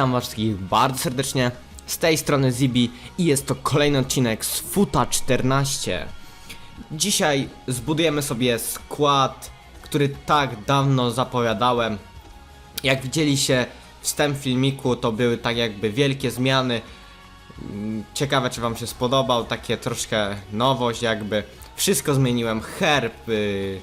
Witam was wszystkich bardzo serdecznie. Z tej strony Zibi i jest to kolejny odcinek z Futa 14. Dzisiaj zbudujemy sobie skład, który tak dawno zapowiadałem. Jak widzieliście wstęp filmiku, to były tak jakby wielkie zmiany. Ciekawe czy wam się spodobał, takie troszkę nowość jakby. Wszystko zmieniłem, herb, y,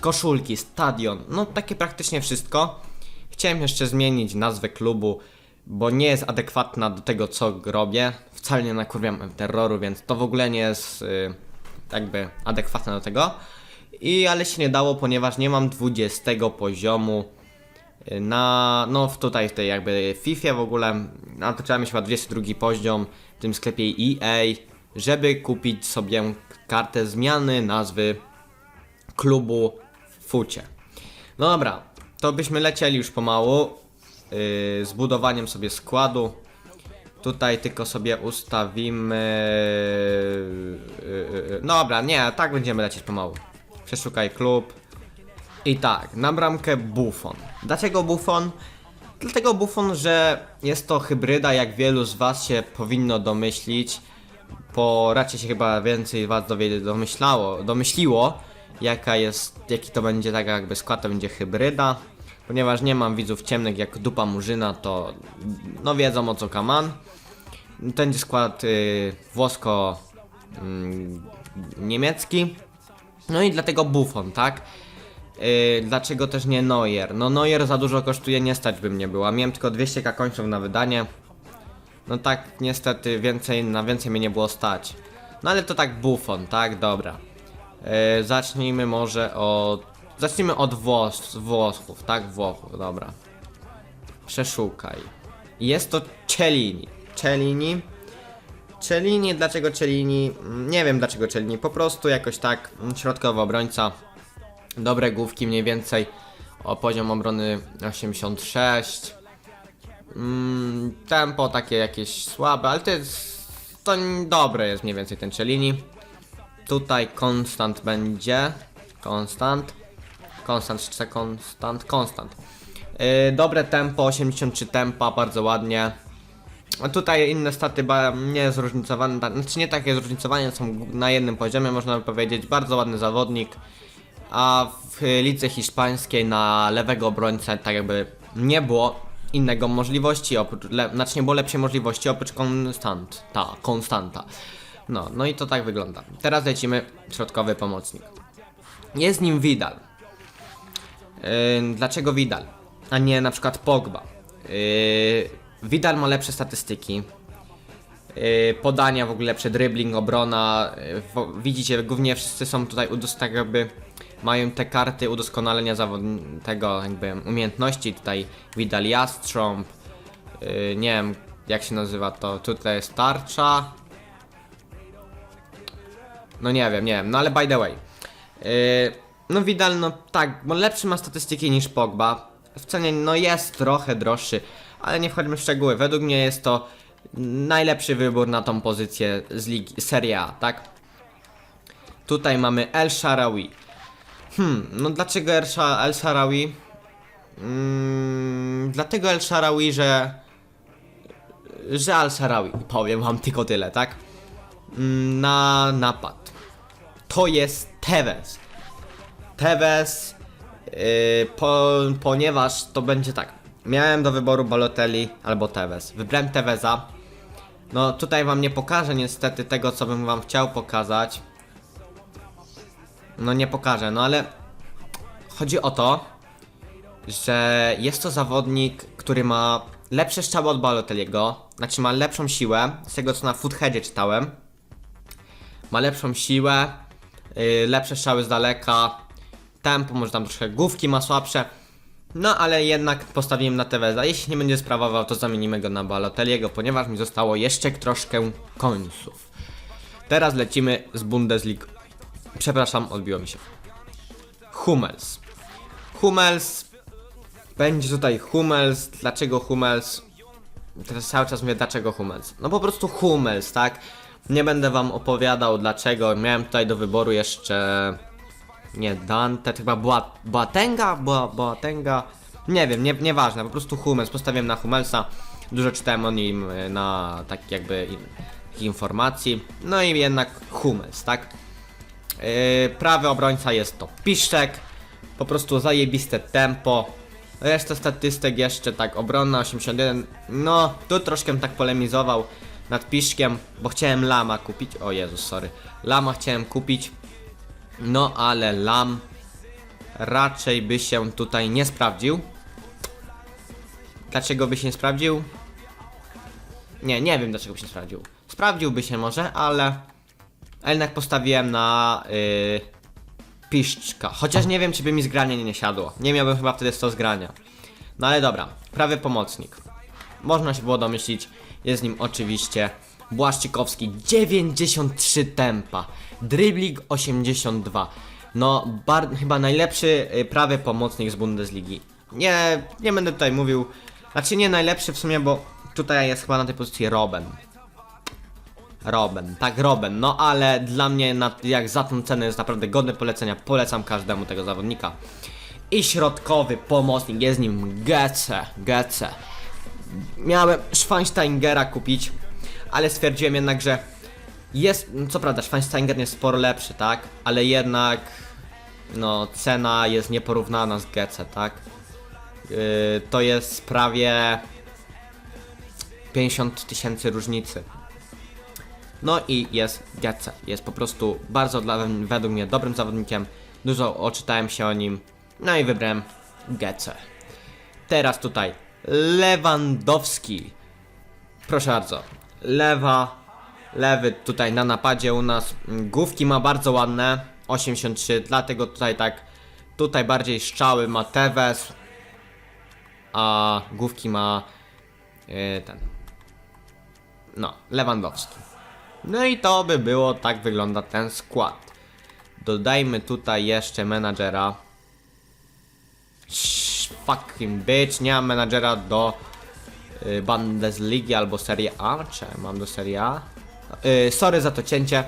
koszulki, stadion, no takie praktycznie wszystko. Chciałem jeszcze zmienić nazwę klubu, bo nie jest adekwatna do tego, co robię. Wcale nie nakurwiam terroru, więc to w ogóle nie jest y, jakby adekwatne do tego. I ale się nie dało, ponieważ nie mam 20 poziomu y, na, no tutaj w tej jakby FIFA w ogóle, no to trzeba mieć chyba 22 poziom w tym sklepie EA, żeby kupić sobie kartę zmiany nazwy klubu w fucie. No dobra, to byśmy lecieli już pomału yy, z budowaniem sobie składu. Tutaj tylko sobie ustawimy. Yy, yy, no dobra, nie, tak będziemy lecieć pomału. Przeszukaj klub. I tak, na bramkę Buffon. Dlaczego Buffon? Dlatego Buffon, że jest to hybryda, jak wielu z Was się powinno domyślić, bo raczej się chyba więcej Was domyślało, domyśliło, jaka jest, jaki to będzie tak jakby skład, to będzie hybryda. Ponieważ nie mam widzów ciemnych jak dupa murzyna, to no wiedzą o co kaman. Będzie skład y, włosko-niemiecki. no i dlatego Buffon, tak? Yy, dlaczego też nie Neuer? No Neuer za dużo kosztuje, nie stać by mnie było. Miałem tylko 200k końców na wydanie. No tak, niestety więcej, na więcej mnie nie było stać. No ale to tak Buffon, tak? Dobra. Yy, zacznijmy może od... Zacznijmy od Włos Włochów, tak? Włochów, dobra. Przeszukaj. Jest to Cellini. Cellini. Cellini, dlaczego Cellini? Nie wiem dlaczego Cellini, po prostu jakoś tak mm, środkowy obrońca. Dobre główki mniej więcej. O poziom obrony 86. Mm, tempo takie jakieś słabe, ale to jest. To dobre jest mniej więcej ten Cellini. Tutaj konstant będzie. Konstant. Konstant czy konstant? Konstant. Yy, dobre tempo, 83 tempa, bardzo ładnie. Tutaj inne staty nie zróżnicowane, znaczy nie takie zróżnicowane, są na jednym poziomie, można by powiedzieć. Bardzo ładny zawodnik. A w lidze hiszpańskiej na lewego obrońcę tak jakby nie było innego możliwości, oprócz, le, znaczy nie było lepszej możliwości oprócz konstant, ta, konstanta. No, no i to tak wygląda. Teraz lecimy środkowy pomocnik. Jest nim Vidal. Dlaczego Vidal? A nie na przykład Pogba. Vidal ma lepsze statystyki. Podania w ogóle lepsze, dribbling, obrona. Widzicie, głównie wszyscy są tutaj tak jakby mają te karty udoskonalenia tego jakby umiejętności. Tutaj Vidal Jastrząb. Nie wiem jak się nazywa to. Tutaj jest tarcza. No nie wiem, nie wiem, no ale by the way. No Vidal, no tak, bo lepszy ma statystyki niż Pogba. W cenie, no jest trochę droższy, ale nie wchodźmy w szczegóły. Według mnie jest to najlepszy wybór na tą pozycję z ligi Serie A, tak? Tutaj mamy El Sharawi. Hmm, no dlaczego El Sharawi? Mm, dlatego El Sharawi, że... Że El Sharawi, powiem wam tylko tyle, tak? Mm, na napad. To jest Tevez. Tevez, yy, po, ponieważ to będzie tak. Miałem do wyboru Balotelli albo Tevez. Wybrałem Teveza. No tutaj wam nie pokażę niestety tego, co bym wam chciał pokazać. No nie pokażę, no ale chodzi o to, że jest to zawodnik, który ma lepsze strzały od Balotelliego, znaczy ma lepszą siłę, z tego co na Footheadzie czytałem. Ma lepszą siłę, yy, lepsze strzały z daleka, tempo, może tam troszkę główki ma słabsze. No ale jednak postawiłem na Teveza. Jeśli nie będzie sprawował, to zamienimy go na Balotelliego, ponieważ mi zostało jeszcze troszkę końców. Teraz lecimy z Bundesliga. Przepraszam, odbiło mi się. Hummels. Hummels. Będzie tutaj Hummels. Dlaczego Hummels? Teraz cały czas mówię dlaczego Hummels. No po prostu Hummels, tak? Nie będę wam opowiadał dlaczego. Miałem tutaj do wyboru jeszcze... Nie, Dante, to chyba była? Była? Nie wiem, nie, nieważne, po prostu Hummels. Postawiłem na Hummelsa. Dużo czytałem o nim y, na tak jakby informacji. No i jednak Hummels, tak? Yy, prawy obrońca jest to Piszczek. Po prostu zajebiste tempo. Reszta statystyk jeszcze tak, obronna 81. No, tu troszkę tak polemizował nad Piszkiem, bo chciałem Lama kupić. O Jezus, sorry. Lama chciałem kupić. No, ale Lam raczej by się tutaj nie sprawdził. Dlaczego by się nie sprawdził? Nie, nie wiem dlaczego by się nie sprawdził. Sprawdziłby się może, ale ale jednak postawiłem na yy, piszczka. Chociaż nie wiem, czy by mi zgranie nie siadło. Nie miałbym chyba wtedy 100 zgrania. No ale dobra, prawy pomocnik. Można się było domyślić, jest nim oczywiście Błaszczykowski 93 tempa, dribbling 82. No, bar- chyba najlepszy y, prawy pomocnik z Bundesligi. Nie, nie będę tutaj mówił, znaczy nie najlepszy w sumie, bo tutaj jest chyba na tej pozycji Robben. Robben, tak Robben, no ale dla mnie na, jak za tą cenę jest naprawdę godny polecenia, polecam każdemu tego zawodnika. I środkowy pomocnik, jest nim Gece, Gece. Miałem Schweinsteingera kupić, ale stwierdziłem jednak, że jest, no co prawda Schweinsteiger jest sporo lepszy, tak, ale jednak no cena jest nieporównana z Gece, tak. Yy, to jest prawie 50 tysięcy różnicy. No i jest Getze. Jest po prostu bardzo dla, według mnie dobrym zawodnikiem. Dużo oczytałem się o nim. No i wybrałem Gece. Teraz tutaj Lewandowski. Proszę bardzo. Lewa, lewy tutaj na napadzie u nas. Główki ma bardzo ładne. 83, dlatego tutaj tak. Tutaj bardziej strzały ma Tevez. A główki ma yy, ten. No, Lewandowski. No i to by było, tak wygląda ten skład. Dodajmy tutaj jeszcze menadżera. Fucking bitch, nie mam menadżera do y, Bundesligi albo Serie A. Czy mam do Serie A? Y, sorry za to cięcie,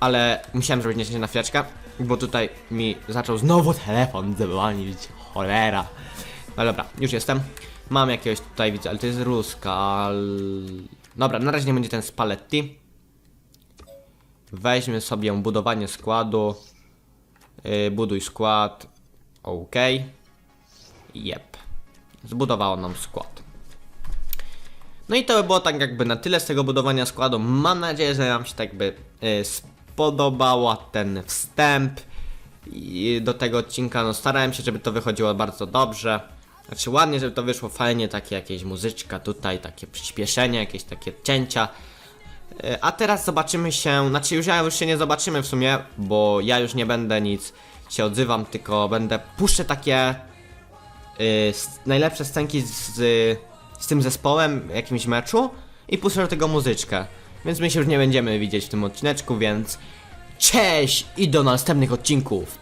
ale musiałem zrobić cięcie na chwileczkę, bo tutaj mi zaczął znowu telefon dzwonić. Cholera. No dobra, już jestem. Mam jakiegoś tutaj widzę, ale to jest ruska. al- Dobra, na razie nie będzie ten Spalletti. Weźmy sobie budowanie składu. Yy, buduj skład. OK. Jep. Zbudowało nam skład. No i to by było tak jakby na tyle z tego budowania składu. Mam nadzieję, że Wam się tak by yy, spodobała ten wstęp do tego odcinka. No starałem się, żeby to wychodziło bardzo dobrze. Znaczy ładnie, żeby to wyszło fajnie, takie jakieś muzyczka tutaj, takie przyspieszenie, jakieś takie cięcia. E, A teraz zobaczymy się, znaczy już ja już się nie zobaczymy w sumie, bo ja już nie będę nic się odzywam, tylko będę puszczę takie y, s- najlepsze scenki z, z tym zespołem w jakimś meczu i puszczę do tego muzyczkę. Więc my się już nie będziemy widzieć w tym odcineczku, więc cześć i do następnych odcinków.